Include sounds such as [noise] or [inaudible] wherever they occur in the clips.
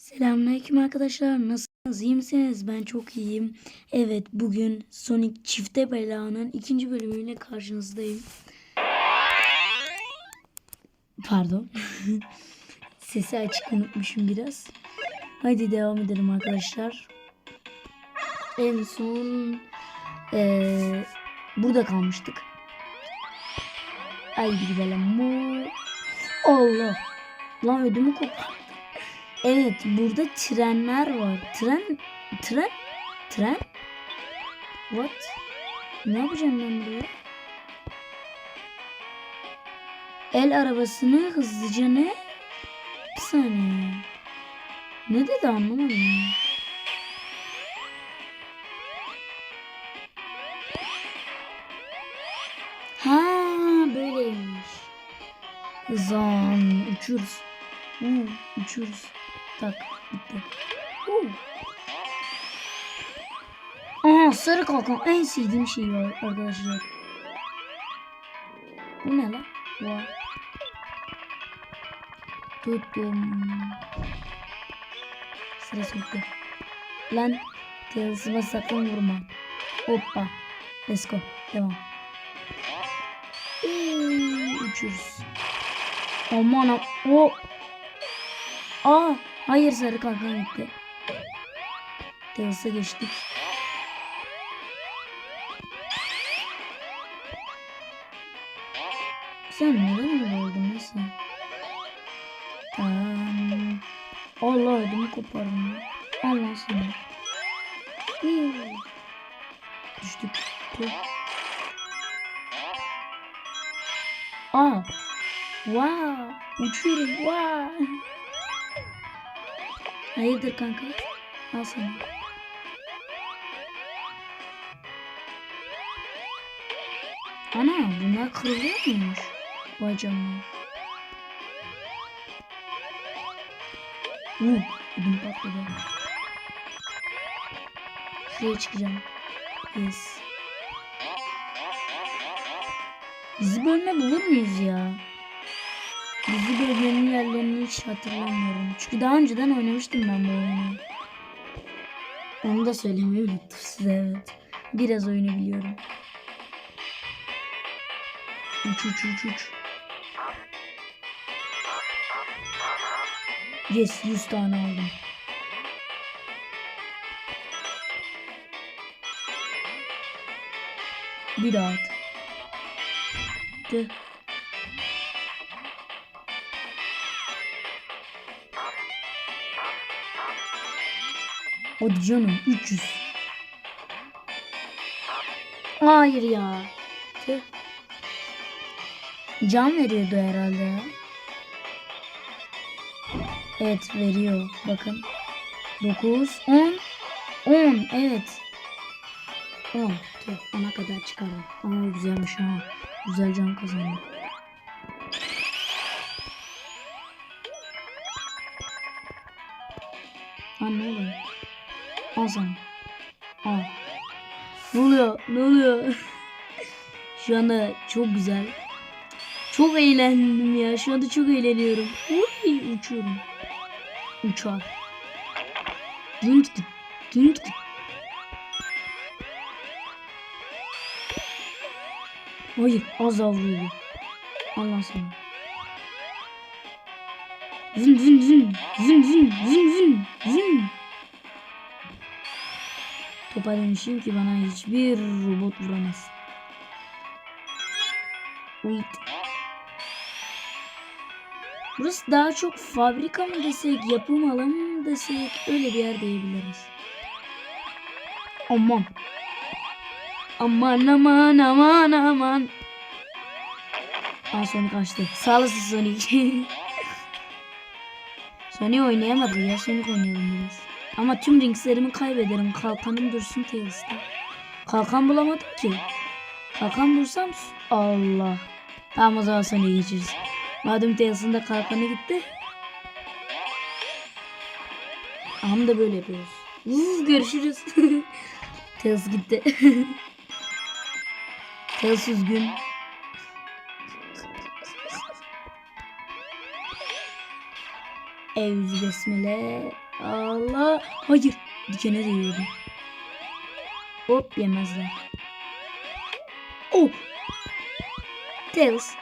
Selamünaleyküm arkadaşlar. Nasılsınız? İyi misiniz? Ben çok iyiyim. Evet, bugün Sonic Çifte Bela'nın ikinci bölümüyle karşınızdayım. Pardon. [laughs] Sesi açık unutmuşum biraz. Hadi devam edelim arkadaşlar. En son eee, burada kalmıştık. Haydi gidelim. Mu- Allah. Lan ödümü kopardı. Evet burada trenler var. Tren tren tren What? Ne yapacağım ben buraya? El arabasını hızlıca ne? Bir saniye. Ne dedi anlamadım. Ha böyleymiş. Zan uçuruz. Hmm, uçuyoruz. Tak bitti. Aa sarı kalkan en sevdiğim şey var arkadaşlar. Bu ne lan? Vay. Tuttum. Sıra bitti. Lan tılsıma sakın vurma. Hoppa. Let's go. Devam. Uuu, uçuyoruz. Aman o Aa, hayır sarı kalkan gitti. Teos'a geçtik. Sen neden öyle oldun. Tamam. Allah ödümü kopardım. Allah. Hii. Düştük. Aa. Wow. Uçuyorum. Wow. Hayırdır kanka? Al sana. Ana bunlar kırılıyor muymuş? Vay canına. Uh, ödüm patladı. Şuraya çıkacağım. Yes. Bizi bölme bulur muyuz ya? Bizi bölmenin yerlerini hiç hatırlamıyorum. Çünkü daha önceden oynamıştım ben bu oyunu. Onu da söylemeyi unuttum size evet. Biraz oyunu biliyorum. Uç uç uç uç. Yes 100 tane aldım. Bir daha at. Tüh. Hadi canım 300. Hayır ya. Tüh. Can veriyordu herhalde ya. Evet veriyor. Bakın. 9, 10, 10. Evet. 10. Tüh. Ona kadar çıkarım. Aa güzelmiş ha. Güzel can kazandım. Lan ne oluyor? Al sana. Al. Ne oluyor? Ne oluyor? [laughs] Şu anda çok güzel. Çok eğlendim ya. Şu anda çok eğleniyorum. Uy, uçuyorum. Uçar. Dün git. Dün git. Hayır az. Allah sana. Zın zın zın. Zın zın zın zın zın. Topa dönüşeyim ki bana hiçbir robot vuramaz. Wait. Burası daha çok fabrika mı desek, yapım alanı mı desek öyle bir yer diyebiliriz. Aman. Aman aman aman aman. Aa Sonic açtı. Sağ olasın Sonic. [laughs] Sonic oynayamadı ya. Sonic oynayalım biraz. Ama tüm ringslerimi kaybederim. Kalkanım dursun Tails'ta. Kalkan bulamadım ki. Kalkan bulsam Allah. Tamam o zaman Sonic'e geçeriz. Madem Tails'ın da kalkanı gitti. Ama da böyle yapıyoruz. Uf, görüşürüz. [laughs] Tails gitti. [laughs] Tails üzgün. Evzi besmele. Allah. Hayır. Dikene değiyordum. Hop yemezler. Oh. Tails.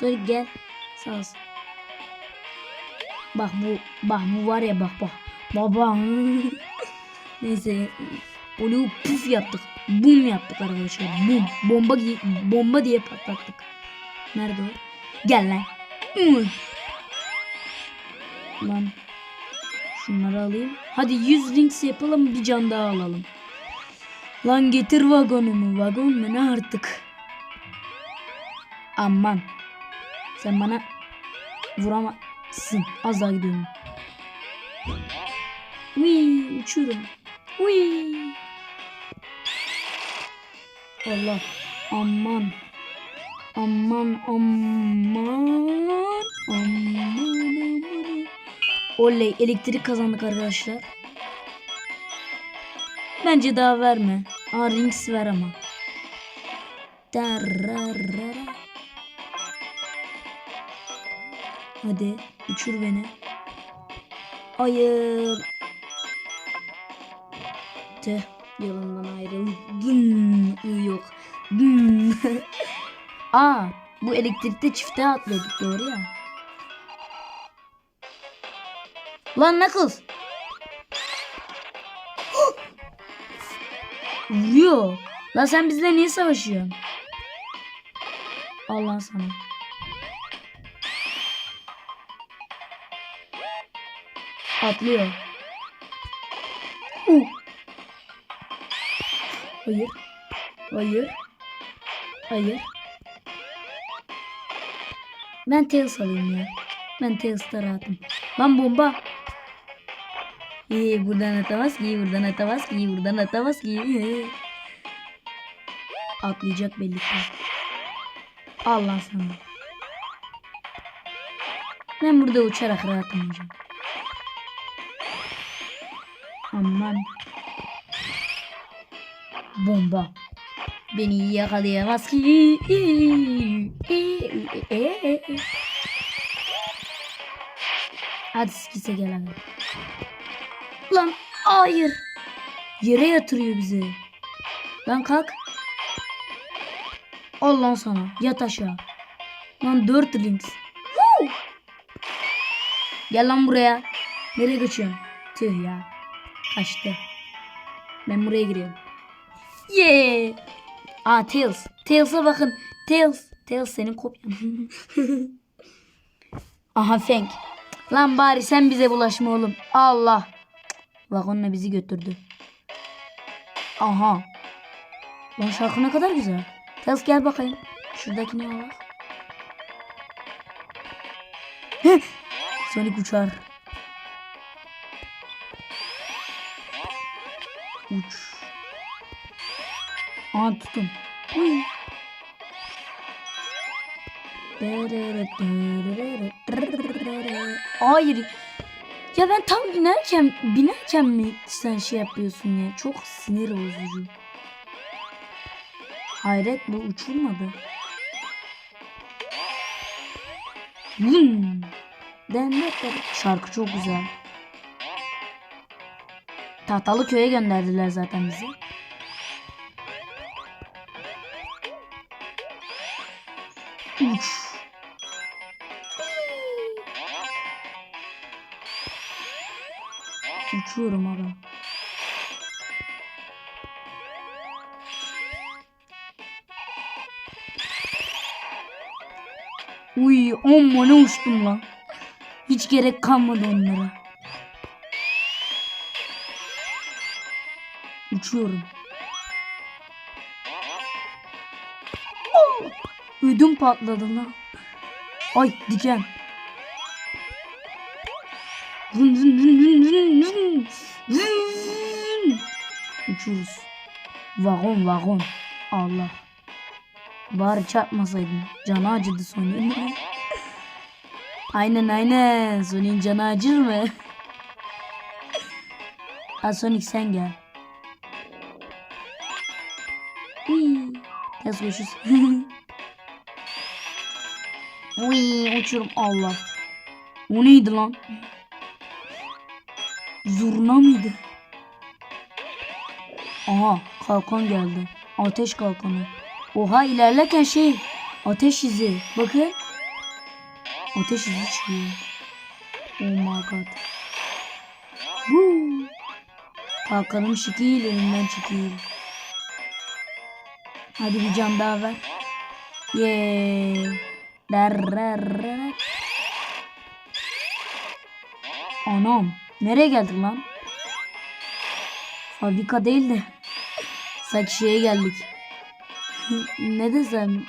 Sonic gel. Sağ olsun. Bak bu bak bu var ya bak bak. Baba. [laughs] Neyse. Onu puf yaptık. Bum yaptık arkadaşlar. Bum. Bomba bomba diye patlattık. Nerede o? Gel lan. Lan. Şunları alayım. Hadi 100 rings yapalım bir can daha alalım. Lan getir vagonumu. Vagon mu ne artık? Aman. Sen bana vuramazsın. Az daha gidiyorum. Uy, uçuyorum. Uy. Allah. Aman aman. Aman aman. Oley elektrik kazandık arkadaşlar. Bence daha verme. Aa rings ver ama. Dararara. Hadi uçur beni. Hayır. Tüh yolundan ayrıldım. Iı, Yok. [laughs] Aa bu elektrikte çifte atlıyorduk doğru ya. Lan Knuckles. Vuruyor. Lan sen bizle niye savaşıyorsun? Allah sana. Atlıyor. Uh. Hayır. Hayır. Hayır. Ben Tails alayım ya. Ben Tails'ta rahatım. Lan bomba. İyi buradan atamaz ki, buradan atamaz ki, buradan atamaz ki. Atlayacak belli ki. Allah sana. Ben burada uçarak rahatım hocam. Aman. Bomba. Beni yakalayamaz ki. Hadi sikise gel abi. Lan hayır. Yere yatırıyor bizi. Lan kalk. Al lan sana. Yat aşağı. Lan dört rings. Huu! Gel lan buraya. Nereye kaçıyorsun? Tüh ya. Kaçtı. Ben buraya giriyorum. Yeah. Aa Tails. Tails'a bakın. Tails. Tails senin kopyan. [laughs] Aha Fang. Lan bari sen bize bulaşma oğlum. Allah. Vagonla bizi götürdü. Aha. Lan şarkı ne kadar güzel. Tails gel bakayım. Şuradakine al bak. Heh. Sonic uçar. Uç. Aa tutun. Uy. Hayır. Ya ben tam binerken binerken mi sen şey yapıyorsun ya? Çok sinir bozucu. Hayret bu uçurmadı. Vın. Şarkı çok güzel. Tahtalı köye gönderdiler zaten bizi. Uçuyorum aga. Uy amma ne uçtum lan. Hiç gerek kalmadı onlara. Uçuyorum. Ödüm patladı lan. Ay diken. Vın. Uçuyoruz. Vagon vagon. Allah. Bari çarpmasaydın. Canı acıdı Sony'in. [laughs] aynen aynen. Sony'in canı acır mı? [laughs] Ha Sonic sen gel. Ters koşuyoruz. [laughs] Uy uçurum Allah. O neydi lan? Zurna mıydı? Aha kalkan geldi. Ateş kalkanı. Oha ilerlerken şey ateş izi. Bakın. Ateş izi çıkıyor. Oh my god. Woo. Kalkanım şekil elimden çekil. Hadi bir can daha ver. Yeah. Darrarrar. Anam. Nereye geldik lan? Fabrika değil de. Sanki geldik. ne desem.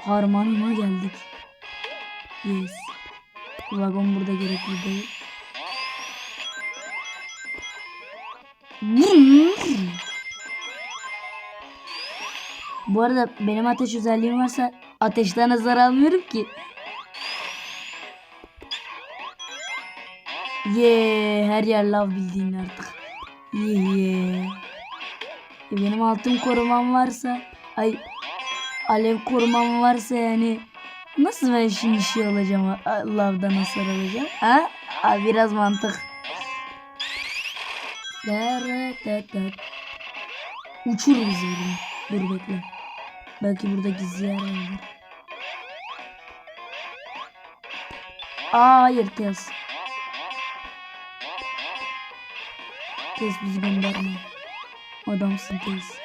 Harmanıma geldik. Yes. Vagon burada gerekli değil. Bu arada benim ateş özelliğim varsa ateşten hasar almıyorum ki. Ye her yer lav bildiğin artık. Ye ye. E, benim altın korumam varsa ay alev korumam varsa yani nasıl ben şimdi şey olacağım a- a- lavdan hasar alacağım ha? ha biraz mantık. Uçur bizi buradan. Dur bekle. Belki burada gizli yer vardır. Aa hayır Tez. Tez bizi gönderme. Adamsın Tez.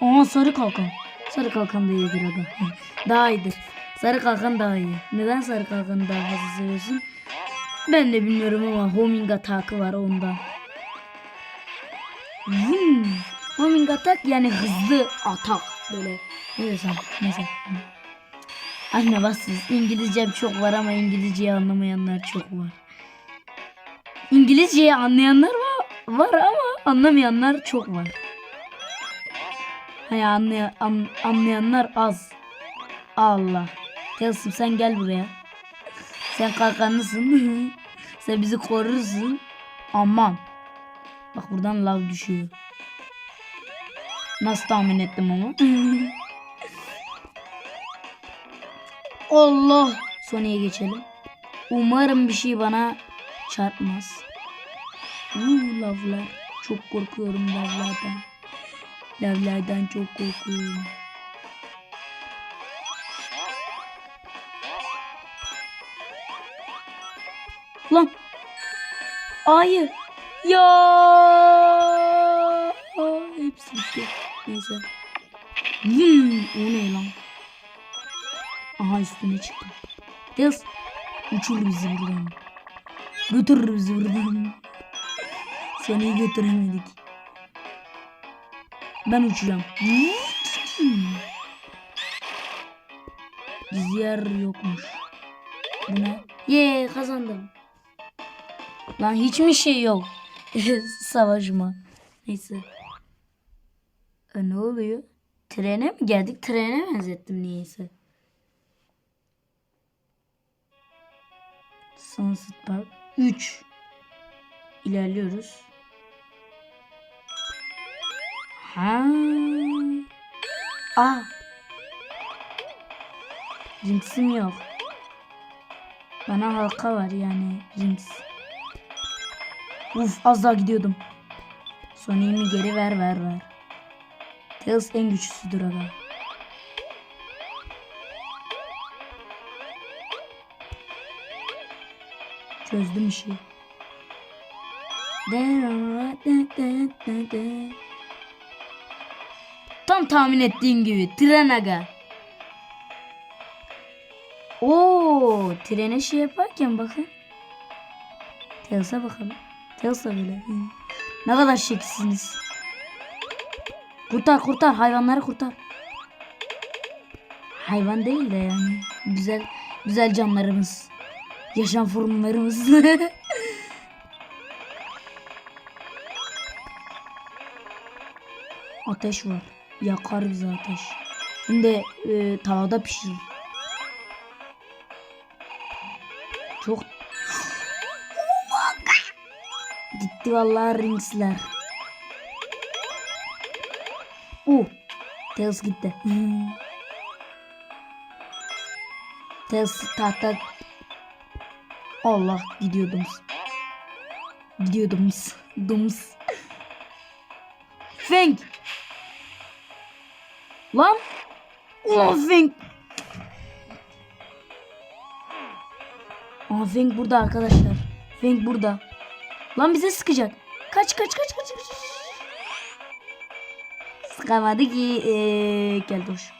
Aa sarı kalkan. Sarı kalkan da iyidir aga. [laughs] daha iyidir. Sarı kalkan daha iyi. Neden sarı kalkanı daha fazla seviyorsun? Ben de bilmiyorum ama homing atakı var ondan. Hmm. Homing atak yani hızlı atak böyle. Ne desem neyse. Anne bassız İngilizcem çok var ama İngilizceyi anlamayanlar çok var. İngilizceyi anlayanlar var, var ama anlamayanlar çok var. Hani anlay an- anlayanlar az. Allah. Telsım sen gel buraya. Sen kalkanlısın. [laughs] sen bizi korursun. Aman. Bak buradan lav düşüyor. Nasıl tahmin ettim ama. [laughs] Allah. Sony'e geçelim. Umarım bir şey bana çarpmaz. Uuu lavlar. Çok korkuyorum lavlardan. Lavlardan çok korkuyorum. Lan. Hayır. Ya. Hepsi bitti. Neyse. Hmm, o ne lan? Aha üstüne çıktı. Tails. Uçur bizi buradan. Götür bizi buradan. Seni götüremedik. Ben uçacağım. Gizli yer yokmuş. Bu ne? Yee kazandım. Lan hiç mi şey yok? [laughs] Savaşma. Neyse. E, ne oluyor? Trene mi geldik? Trene benzettim niyeyse. Sunset Park 3 İlerliyoruz. Ha. Ah. Jinx'im yok. Bana halka var yani Jinx. Uf az daha gidiyordum. Sonic'imi geri ver ver ver. Tails en güçlüsüdür aga. Çözdüm işi. Tam tahmin ettiğim gibi tren aga. Oo, trene şey yaparken bakın. Tails'a bakalım. Tails'a. Hı. Ne kadar şekilsiniz. Kurtar kurtar hayvanları kurtar. Hayvan değil de yani. Güzel güzel canlarımız. Yaşam formlarımız. [laughs] ateş var. Yakar bizi ateş. Hem de e, tavada pişirir. Çok [laughs] Gitti vallahi ringsler. Uh. Tails gitti. [laughs] Tails tahta Allah gidiyordum. Gidiyordum. Dums. Feng. Lan. Ulan Feng. Aa Feng burada arkadaşlar. Feng burada. Lan bize sıkacak. Kaç kaç kaç kaç. kaç. Sıkamadı ki. Ee, gel dur.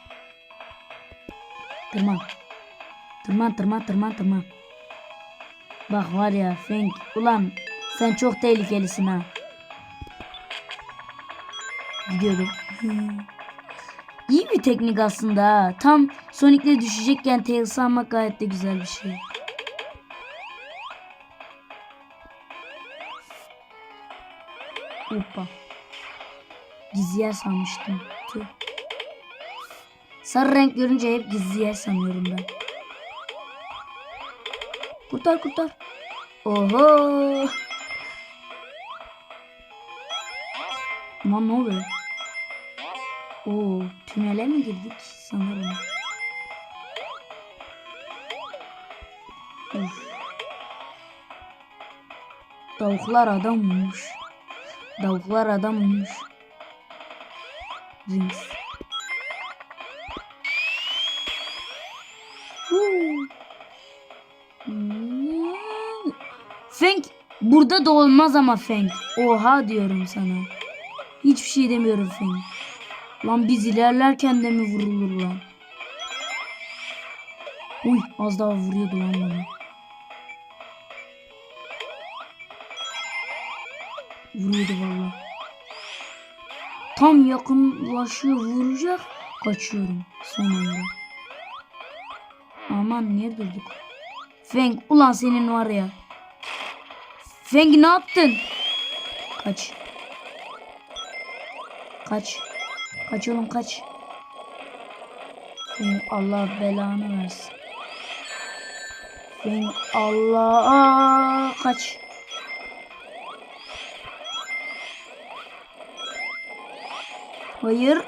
Tırman. Tırman tırman tırman tırman. Bak var ya Feng. Ulan sen çok tehlikelisin ha. Gidiyordum. İyi bir teknik aslında ha. Tam Sonic'le düşecekken Tails'ı almak gayet de güzel bir şey. Hoppa. Gizli yer sanmıştım. Tüh. Sarı renk görünce hep gizli yer sanıyorum ben. Kurtar kurtar. Oho. Lan ne oluyor? Oo, tünele mi girdik sanırım. Of. Tavuklar adam olmuş. Tavuklar adam olmuş. Rings. Burada da olmaz ama Feng. Oha diyorum sana. Hiçbir şey demiyorum Feng. Lan biz ilerlerken de mi vurulur lan? Uy az daha vuruyordu lan bana. Vuruyordu valla. Tam yakınlaşıyor vuracak. Kaçıyorum son anda. Aman niye durduk? Feng ulan senin var ya. Feng ne yaptın? Kaç. Kaç. Kaç oğlum kaç. Feng Allah belanı versin. Feng Allah kaç. Hayır.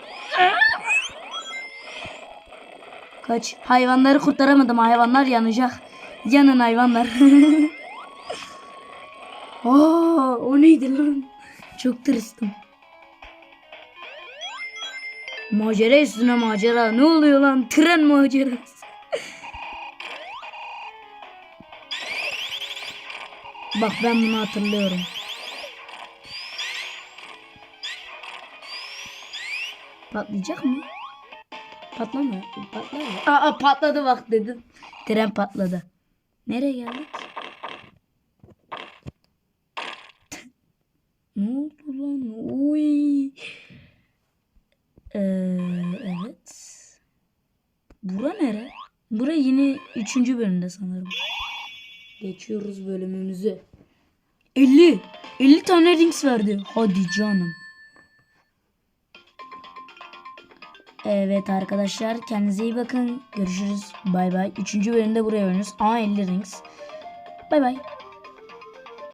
Kaç. Hayvanları kurtaramadım. Hayvanlar yanacak. Yanın hayvanlar. [laughs] Aa, o neydi lan? Çok tırstım. Macera üstüne macera. Ne oluyor lan? Tren macerası. Bak ben bunu hatırlıyorum. Patlayacak mı? Patlamıyor. Patlar? Aa patladı bak dedim. Tren patladı. Nereye geldik? Ne oldu lan? Uy. Ee, evet. Bura nere? Bura yine 3. bölümde sanırım. Geçiyoruz bölümümüzü. 50. 50 tane rings verdi. Hadi canım. Evet arkadaşlar kendinize iyi bakın. Görüşürüz. Bay bay. Üçüncü bölümde buraya oynuyoruz. Aa 50 rings. Bay bay.